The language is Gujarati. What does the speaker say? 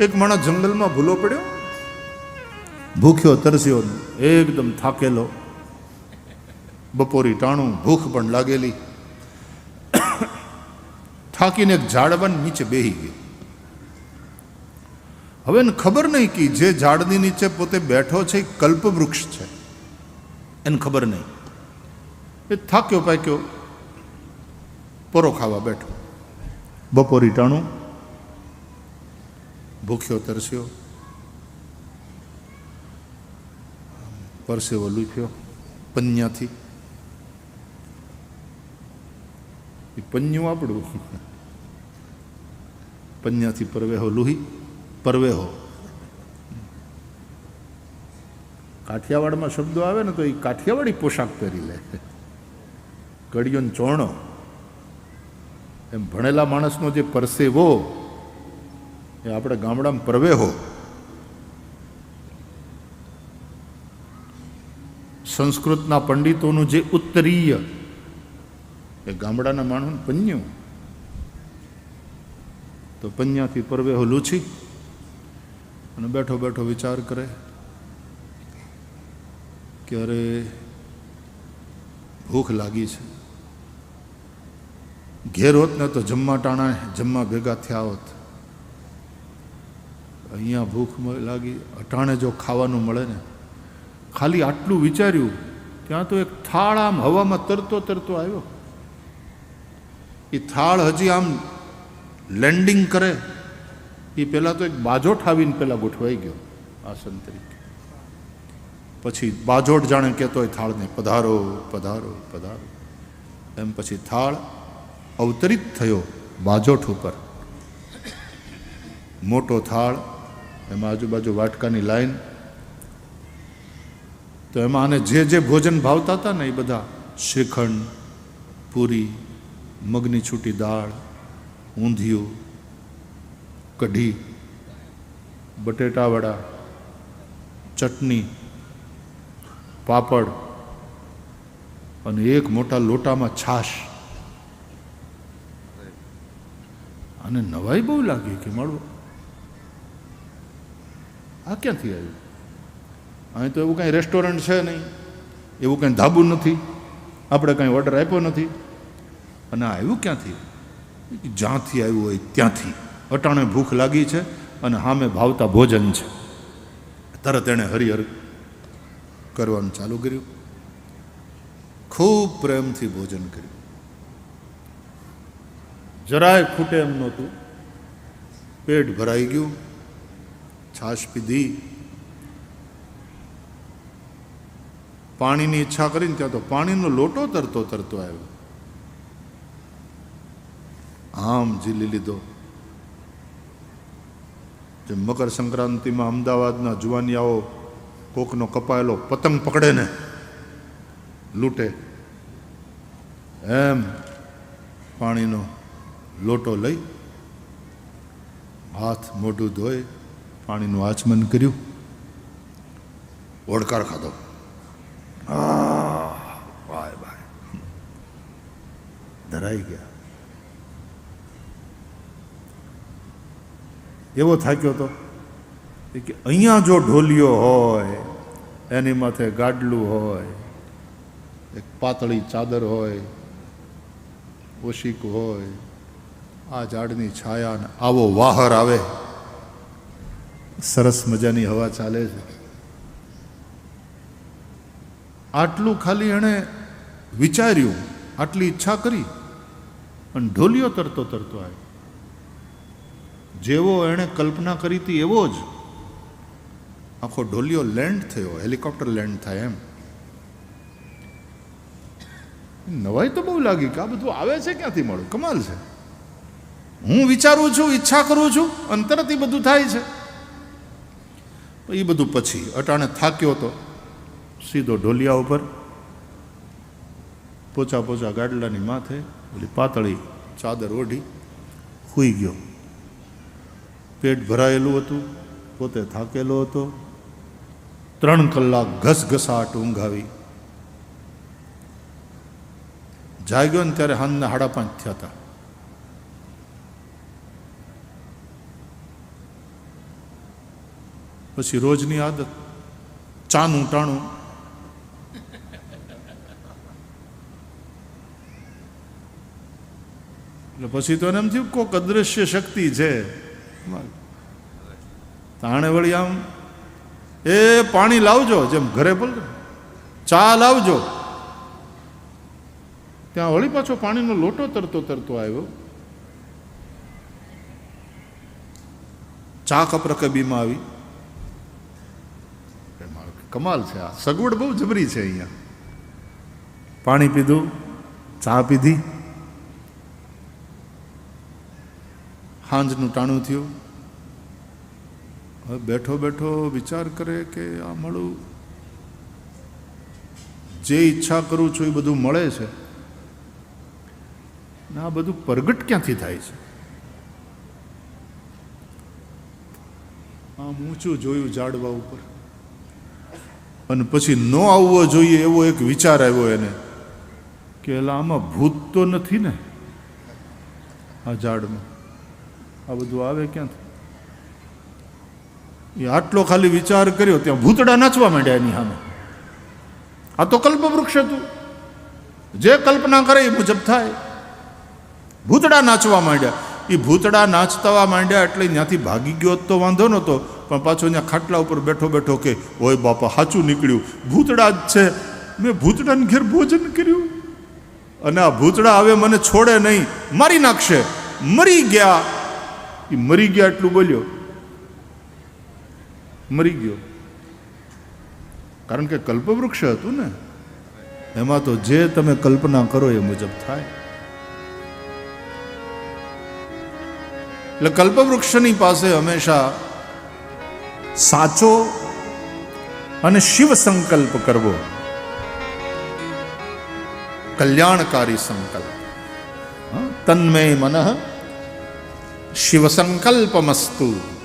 એક માણસ જંગલમાં ભૂલો પડ્યો? ભૂખ્યો, તરસ્યો એકદમ થાકેલો. બપોરી ટાણું, ભૂખ પણ લાગેલી. થાકીને એક ઝાડવાની નીચે બેહી ગયો. હવે એને ખબર નહીં કે જે ઝાડની નીચે પોતે બેઠો છે, એ કલ્પવૃક્ષ છે. એને ખબર નહીં. એ થાક્યો, પાક્યો, પરો ખાવા બેઠો. બપોરી ટાણું ભૂખ્યો તરસ્યો. પરસેવો લૂપ્યો પન્યાથી. એ પન્યું આપણું. પન્યાથી પરવેહો લુહી, પરવેહો. કાઠિયાવાડમાં શબ્દો આવે ને તો એ કાઠિયાવાડી પોશાક પહેરી લે. કડિયો ને ચોણો. એમ ભણેલા માણસનો જે પરસેવો એ આપણે ગામડામાં પરવેહો. સંસ્કૃતના પંડિતોનું જે ઉત્તરીય, એ ગામડાના માણસને પન્યું. તો પન્યાથી પરવેહો લૂછી અને બેઠો બેઠો વિચાર કરે કે અરે, ભૂખ લાગી છે. ઘેર હોત ને તો જમવા ટાણા જમવા ભેગા થયા હોત. અહીંયા ભૂખ લાગી, અટાણે જો ખાવાનું મળે ને, ખાલી આટલું વિચાર્યું, ત્યાં તો એક થાળ આમ હવામાં તરતો તરતો આવ્યો. એ થાળ હજી આમ લેન્ડિંગ કરે એ પહેલાં તો એક બાજોઠ આવીને પહેલાં ગોઠવાઈ ગયો, આસન તરીકે. પછી બાજોટ જાણે કહેતો હોય થાળને, પધારો પધારો પધારો. એમ પછી થાળ અવતરિત થયો બાજોઠ ઉપર. મોટો થાળ એમાં આજુબાજુ વાટકાની લાઈન. તો એમાં આને જે જે ભોજન ભાવતા હતા ને એ બધા શ્રીખંડ પૂરી મગની છૂટી દાળ ઊંધિયું કઢી બટેટાવડા ચટણી પાપડ અને એક મોટા લોટામાં છાશ. અને નવાઈ બહુ લાગી કે મળવું આ ક્યાંથી આવ્યું? અહીં તો એવું કાંઈ રેસ્ટોરન્ટ છે નહીં. એવું કાંઈ ધાબું નથી. આપણે કાંઈ ઓર્ડર આપ્યો નથી. અને આવ્યું ક્યાંથી? જ્યાંથી આવ્યું હોય ત્યાંથી. અટાણે ભૂખ લાગી છે અને સામે ભાવતા ભોજન છે. તરત એણે હરિહર કરવાનું ચાલુ કર્યું. ખૂબ પ્રેમથી ભોજન કર્યું. જરાય ખૂટે એમ નહોતું. પેટ ભરાઈ ગયું. છાશ પીધી પાણીની ઈચ્છા કરીને ત્યાં તો પાણીનો લોટો તરતો તરતો આવ્યો. આમ ઝીલી લીધો. જે મકર સંક્રાંતિમાં અમદાવાદના જુવાનિયાઓ કોકનો કપાયેલો પતંગ પકડે ને, લૂંટે. એમ પાણીનો લોટો લઈ હાથ મોઢું ધોઈ પાણીનું આચમન કર્યું. ઓડકાર ખાધો. વાય વાય ધરાઈ ગયા. એવો થાક્યો તો કે અહીંયા જો ઢોલિયો હોય એની માથે ગાડલું હોય એક પાતળી ચાદર હોય ઓશિક હોય આ ઝાડની છાયા ને આવો વાહર આવે. સરસ મજાની હવા ચાલે છે. આટલું ખાલી એણે વિચાર્યું, આટલી ઈચ્છા કરી અને ઢોલિયો તરતો તરતો આવ્યો. જેવો એણે કલ્પના કરી હતી એવો જ આખો ઢોલિયો લેન્ડ થયો, હેલિકોપ્ટર લેન્ડ થાય એમ. નવાઈ તો બહુ લાગી કે આ બધું આવે છે ક્યાંથી મળ્યું કમાલ છે. હું વિચારું છું, ઈચ્છા કરું છું, અંતરથી બધું થાય છે. એ બધું પછી અટાણે થાક્યો તો સીધો ઢોલિયા ઉપર પોચા પોચા ગાડલાની માથે ઓલી પાતળી ચાદર ઓઢી સૂઈ ગયો. પેટ ભરાયેલું હતું, પોતે થાકેલો હતો. ત્રણ કલાક ઘસઘસાટ ઊંઘ આવી જાગ્યો ને ત્યારે હાનના હાડા પાંચ થયા હતા. પછી રોજની આદત. ચાનું, ટાણું. એટલે પછી તો એને એમ થયું કોક અદૃશ્ય શક્તિ છે. તાણે વળી આમ, એ પાણી લાવજો, જેમ ઘરે બોલ ચા લાવજો. ત્યાં વળી પાછો પાણીનો લોટો તરતો તરતો આવ્યો. ચા કપરકબીમાં આવી. એમાં કમાલ છે આ. સગવડ બહુ જબરી છે અહીંયા. પાણી પીધું, ચા પીધી. હાંજનું ટાણું થયું. હવે બેઠો બેઠો વિચાર કરે કે આ મળું. જે ઈચ્છા કરું છું એ બધું મળે છે. ને આ બધું પ્રગટ ક્યાંથી થાય છે? આમ ઊંચું જોયું ઝાડવા ઉપર. અને પછી ન આવવો જોઈએ એવો એક વિચાર આવ્યો એને. કે આમાં ભૂત તો નથી ને? આ ઝાડમાં. આ બધું આવે ક્યાંથી? એ આટલો ખાલી વિચાર કર્યો, ત્યાં ભૂતડા નાચવા માંડ્યા એની સામે. આ તો કલ્પવૃક્ષ હતું. જે કલ્પના કરે એ મુજબ થાય. ભૂતડા નાચવા માંડ્યા. એ ભૂતડા નાચતા માંડ્યા એટલે ત્યાંથી ભાગી ગયો તો વાંધો નહોતો. પણ પાછો ત્યાં ખાટલા ઉપર બેઠો બેઠો કે, ઓય બાપા સાચું નીકળ્યું. ભૂતડા જ છે. મેં ભૂતડાને ઘેર ભોજન કર્યું. અને આ ભૂતડા હવે મને છોડે નહીં. મારી નાખશે. મરી ગયા. એ મરી ગયા એટલું બોલ્યો. મરી ગયો. કારણ કે કલ્પવૃક્ષ હતું ને, એમાં તો જે તમે કલ્પના કરો એ મુજબ થાય. એટલે કલ્પવૃક્ષની પાસે હંમેશા સાચો અને શિવ સંકલ્પ કરવો. કલ્યાણકારી સંકલ્પ. તન્મય મન શિવ સંકલ્પમસ્તુ.